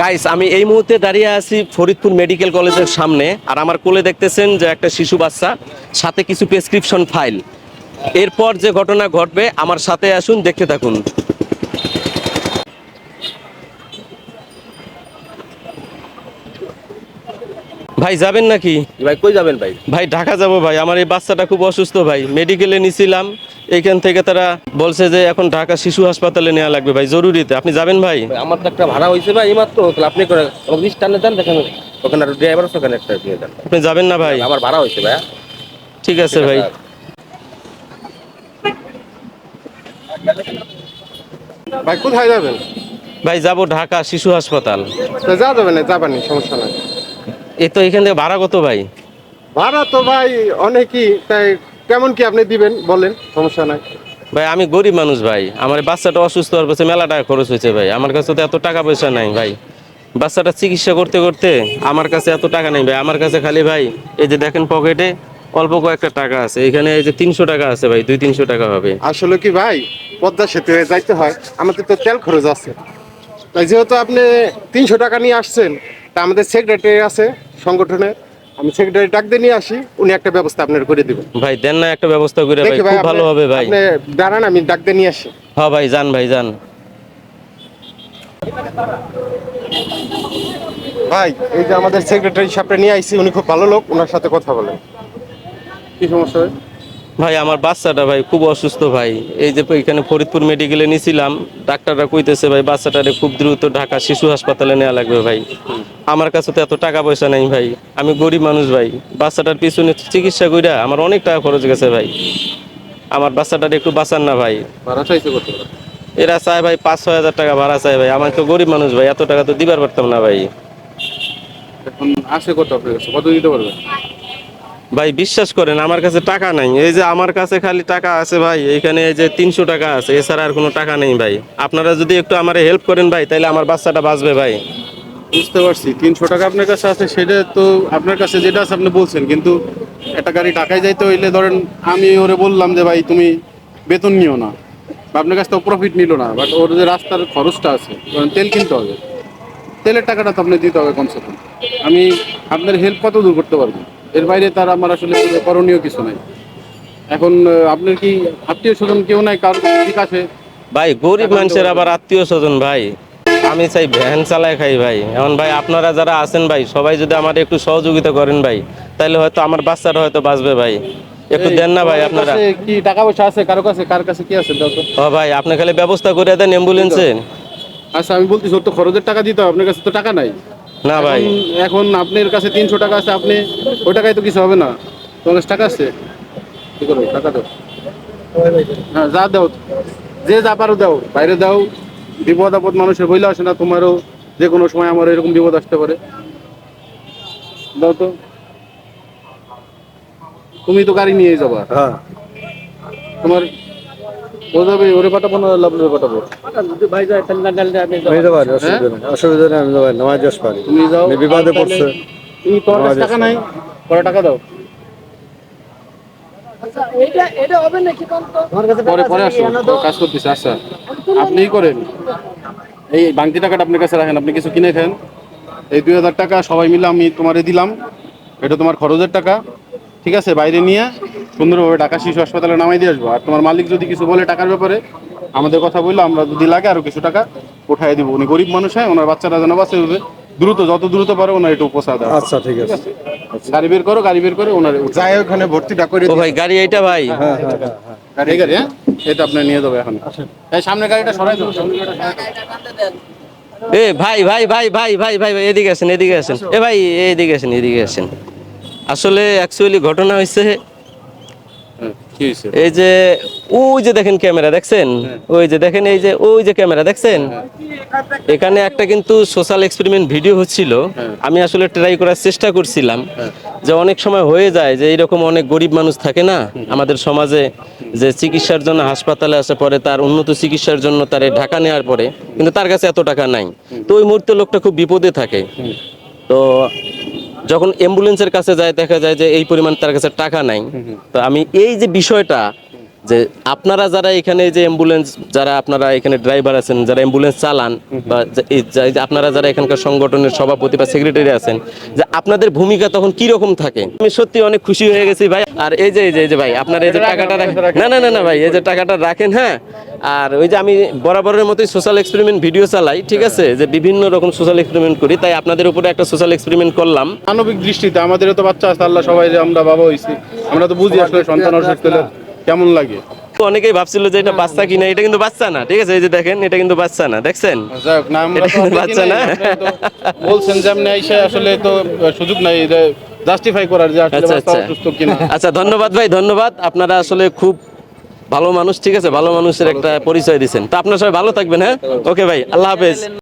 Guys আমি এই মুহূর্তে দাঁড়িয়ে আছি ফরিদপুর মেডিকেল কলেজের সামনে, আর আমার কোলে দেখতেছেন যে একটা শিশু বাচ্চা, সাথে কিছু প্রেসক্রিপশন ফাইল এরপর যে ঘটনা ঘটবে, আমার সাথে আসুন, দেখতে থাকুন। ভাই যাবেন নাকি? ভাই কই যাবেন ভাই? ভাই ঢাকা যাব ভাই। আমার এই বাচ্চাটা খুব অসুস্থ ভাই। মেডিকেলে নিছিলাম। এইখান থেকে তারা বলছে যে এখন ঢাকা শিশু হাসপাতালে নেওয়া লাগবে ভাই জরুরিতে। আপনি যাবেন ভাই? আমার তো একটা ভাড়া হয়েছে ভাই এইমাত্র আপনি করে আমাকে স্ট্যান্ডে দেন দেখেন। ওখানে আর ড্রাইভার আছে ওখানে একটা দিয়ে দেন আপনি যাবেন না ভাই? আমার ভাড়া হয়েছে ভাই। ঠিক আছে ভাই। ভাই। কোথায় যাবেন? ভাই যাব ঢাকা শিশু হাসপাতাল। তো যা যাবেন যাবেন সমস্যা নাই। এই তো এখান থেকে ভাড়া কত ভাই? ভাড়া তো ভাই অনেকই তাই কেমন কি আপনি দিবেন বলেন সমস্যা নাই। ভাই আমি গরিব মানুষ ভাই আমার বাচ্চাটা অসুস্থ হওয়ার পথে মেলা টাকা খরচ হয়েছে ভাই আমার কাছে তো এত টাকা পয়সা নাই ভাই। বাচ্চাটা চিকিৎসা করতে করতে আমার কাছে এত টাকা নেই ভাই আমার কাছে খালি ভাই এই যে দেখেন পকেটে অল্প কয়েকটা টাকা আছে এখানে এই যে তিনশো টাকা আছে ভাই দুই তিনশো টাকা হবে। আসলে কি ভাই পদ্মা সেতু হয়ে যাইতে হয় আমাদের তো তেল খরচ আছে। তাই যেহেতু আপনি তিনশো টাকা নিয়ে আসছেন তা আমাদের সেক্রেটারি আছে সংগঠনে। আমি সেক্রেটারি ডাক দিয়ে নিয়ে আসি উনি একটা ব্যবস্থা আপনার করে দিবেন। ভাই দেন না একটা ব্যবস্থা করে ভাই খুব ভালো হবে ভাই। আপনি দাঁড়ান আমি ডাক দিয়ে নিয়ে আসি। হ্যাঁ ভাই যান ভাই যান। ভাই এই যে আমাদের সেক্রেটারি সাহেবটা নিয়ে আইছি উনি খুব ভালো লোক ওনার সাথে কথা বলেন। কি সমস্যা হয় ভাই আমার বাচ্চাটা ভাই খুব অসুস্থ ভাই। এই যে এখানে ফরিদপুর মেডিকেলে নিছিলাম ডাক্তাররা কইতেছে ভাই বাচ্চাটারে খুব দ্রুত ঢাকা শিশু হাসপাতালে নেওয়া লাগবে ভাই। আমার কাছে তো এত টাকা পয়সা নেই ভাই আমি গরিব মানুষ ভাই। বাচ্চাটার পিছনে চিকিৎসা কইরা আমার অনেক টাকা খরচ গেছে ভাই। আমার বাচ্চাটার একটু বাঁচান না ভাই। ভাড়া চাইছে কত? এরা চায় ভাই পাঁচ ছয় হাজার টাকা ভাড়া চায় ভাই। আমার তো গরিব মানুষ ভাই এত টাকা তো দিবার পারতাম না ভাই। এখন আসে কত আপনার কাছে? কত দিতে পারবেন ভাই, বিশ্বাস করেন, আমার কাছে টাকা নাই। এই যে আমার কাছে খালি টাকা আছে ভাই, এইখানে এই যে তিনশো টাকা আছে, এছাড়া আর কোনো টাকা নেই ভাই। আপনারা যদি একটু আমার হেল্প করেন ভাই তাহলে আমার বাচ্চাটা বাঁচবে ভাই। বুঝতে পারছি, তিনশো টাকা আপনার কাছে আছে, সেটা তো আপনার কাছে যেটা আছে আপনি বলছেন, কিন্তু একটা গাড়ি টাকায় যাইতে হইলে ধরেন আমি ওরে বললাম যে ভাই, তুমি বেতন নিও না, বা আপনার কাছে তো প্রফিট নিল না বাট ওর যে রাস্তার খরচটা আছে, ধরেন তেল কিনতে হবে, তেলের টাকাটা তো আপনি দিতে হবে কমসে কম। আমি আপনার হেল্প কত দূর করতে পারব? এর বাইরে তার আমার আসলে করণীয় কিছু নাই। এখন আপনার কি আত্মীয় স্বজন কেউ নাই? কার ঠিক আছে? ভাই গরিব মানুষের আবার আত্মীয় স্বজন ভাই। আমি চাই ভ্যান চালায় খাই ভাই। এখন ভাই আপনারা যারা আছেন ভাই সবাই যদি আমার একটু সহযোগিতা করেন ভাই তাহলে হয়তো আমার বাচ্চাটা হয়তো বাঁচবে ভাই। একটু দেন না ভাই আপনারা। কাছে কি টাকা পয়সা আছে? কারও কাছে? কার কাছে কি আছে? ও ভাই আপনি খালি ব্যবস্থা করে দেন অ্যাম্বুলেন্সে আচ্ছা আমি বলতেছি ওর তো খরচের টাকা দিতে হবে। আপনার কাছে তো টাকা নাই। না ভাই। এখন- আপনার কাছে তিনশো টাকা আছে আপনি ওই টাকায় তো কিছু হবে না। তোমার কাছে টাকা আছে? কি করব টাকা দাও। হ্যাঁ যা দাও। যে যা পারো দাও। বাইরে দাও। বিপদ আপদ মানুষের বইলে আসে না তোমারও। যে কোনো সময় আমার এরকম বিপদ আসতে পারে। দাও তো। তুমি তো গাড়ি নিয়ে যাবা। হ্যাঁ। তোমার ও ওরে পাঠাবো না লাভলে পাঠাবো। হয়ে? যাবে অসুবিধা নেই অসুবিধা নেই আমি যাব নামাজ যাস পারি। তুমি যাও আমি বিপদে পড়ছে। এই কাছে টাকা নাই পরে টাকা দাও। পরে পরে আসো তো কাজ করতেছে আচ্ছা। আপনিই করেন। এই বাংতি টাকাটা আপনার কাছে রাখেন আপনি কিছু কিনে খান। এই দুই হাজার টাকা সবাই মিলে আমি তোমারে দিলাম। এটা তোমার খরচের টাকা। ঠিক আছে বাইরে নিয়ে সুন্দরভাবে ঢাকা শিশু হাসপাতালে নামাই দিয়ে আসব। আর তোমার মালিক যদি কিছু বলে টাকার ব্যাপারে আমাদের কথা বলল আমরা যদি লাগে আরও কিছু টাকা উঠাই দিব। উনি গরিব মানুষ হয় ওনার বাচ্চারা যেন বাঁচে হবে দ্রুত যত দ্রুত পারে ওনার একটু উপসা দেওয়া আচ্ছা ঠিক আছে। গাড়ি বের করো গাড়ি বের করে ওনার যাই ওখানে ভর্তিটা করে ও ভাই গাড়ি এইটা ভাই। গাড়ি গাড়ি হ্যাঁ? এটা আপনি নিয়ে যাবে এখন। এই সামনে গাড়িটা সরাই দেবো এ ভাই ভাই ভাই ভাই ভাই ভাই ভাই এদিকে আসেন এদিকে আসেন। এ ভাই এদিকে আসেন এদিকে আসেন। আসলে অ্যাকচুয়ালি ঘটনা হ্যাঁ, হয়েছে এই যে ওই যে দেখেন ক্যামেরা দেখছেন? ওই যে দেখেন এই যে ওই যে ক্যামেরা দেখছেন? এখানে একটা কিন্তু সোশ্যাল এক্সপেরিমেন্ট ভিডিও হচ্ছিল। আমি আসলে ট্রাই করার চেষ্টা করছিলাম। যে অনেক সময় হয়ে যায় যে এরকম অনেক গরিব মানুষ থাকে না আমাদের সমাজে যে চিকিৎসার জন্য হাসপাতালে আসে পরে তার উন্নত চিকিৎসার জন্য তার ঢাকা নেওয়ার পরে কিন্তু তার কাছে এত টাকা নাই। তো ওই মুহূর্তে লোকটা খুব বিপদে থাকে। তো যখন অ্যাম্বুলেন্সের কাছে যায় দেখা যায় যে এই পরিমাণ তার কাছে টাকা নাই। তো আমি এই যে বিষয়টা যে আপনারা যারা এখানে যে অ্যাম্বুলেন্স যারা আপনারা এখানে ড্রাইভার আছেন যারা অ্যাম্বুলেন্স চালান বা আপনারা যারা এখানকার সংগঠনের সভাপতি বা সেক্রেটারি আছেন যে আপনাদের ভূমিকা তখন কি রকম থাকে? আমি সত্যি অনেক খুশি হয়ে গেছি ভাই। আর এই যে এই যে ভাই আপনার এই যে টাকাটা রাখেন না না না না ভাই এই যে টাকাটা রাখেন হ্যাঁ? আর ওই যে আমি বরাবরের মতোই সোশ্যাল এক্সপেরিমেন্ট ভিডিও চালাই ঠিক আছে? যে বিভিন্ন রকম সোশ্যাল এক্সপেরিমেন্ট করি তাই আপনাদের উপরে একটা সোশ্যাল এক্সপেরিমেন্ট করলাম। মানবিক দৃষ্টিতে আমাদেরও তো বাচ্চা আছে আল্লাহ সবাই যে আমরা বাবা হইছি। আমরা তো বুঝি আসলে সন্তান অসুস্থ হলে কেমন লাগে? অনেকেই ভাবছিল যে এটা বাচ্চা কিনা এটা কিন্তু বাচ্চা না ঠিক আছে? এই যে দেখেন এটা কিন্তু বাচ্চা না দেখছেন? এটা কিন্তু বাচ্চা না। বলছেন যে আপনি আইসা আসলে তো সুযোগ নাই জাস্টিফাই করার যে আসলে আচ্ছা বাচ্চা আচ্ছা। অসুস্থ কিনা। আচ্ছা ধন্যবাদ ভাই ধন্যবাদ। আপনারা আসলে খুব ভালো মানুষ ঠিক আছে? ভালো মানুষের একটা পরিচয় দিচ্ছেন তো আপনারা সবাই ভালো থাকবেন হ্যাঁ? ওকে ভাই আল্লাহ হাফেজ।